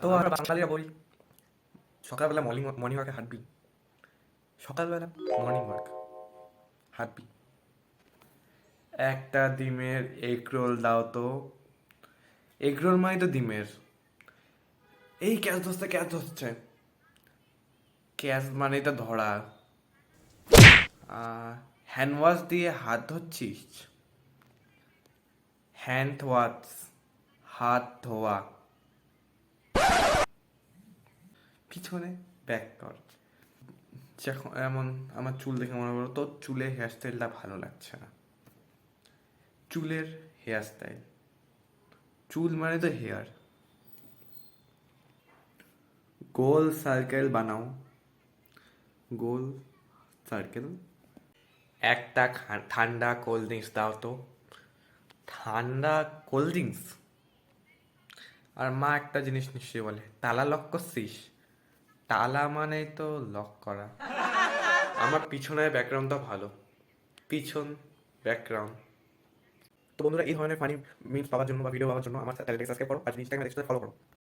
তো আমরা বাঙালিরা বলি, সকালবেলা মর্নিং মর্নিং ওয়াকে হাঁটবি। সকালবেলা মর্নিং ওয়াক হাঁটবি। একটা ডিমের এগ রোল দাও তো। এগ রোল মানে তো ডিমের। এই ক্যাচ ধরতে ক্যাচ ধরছে। ক্যাচ মানে তো ধরা। হ্যান্ড ওয়াশ দিয়ে হাত ধরছিস? হ্যান্ড ওয়াশ হাত ধোয়া। পিছনে ব্যাক কর। যখন এমন আমার চুল দেখে মনে করো তোর চুলের হেয়ারস্টাইলটা ভালো লাগছে না। চুলের হেয়ারস্টাইল চুল মানে তো হেয়ার গোল সার্কেল বানাও। গোল সার্কেল একটা ঠান্ডা কোল্ড ড্রিঙ্কস দাও তো। ঠান্ডা কোল্ড ড্রিঙ্কস আর মা একটা জিনিস নিশ্চয়ই বলে তালা লক করছিস তালা মানে তো লক করা। আমার পিছনের ব্যাকগ্রাউন্ডটা ভালো। পিছন ব্যাকগ্রাউন্ড তো বন্ধুরা, এই ধরনের ফানি মিমস পাওয়ার জন্য বা ভিডিও পাওয়ার জন্য আমার চ্যানেলটাকে সাবস্ক্রাইব করো, আর ইনস্টাগ্রামে ফলো করো।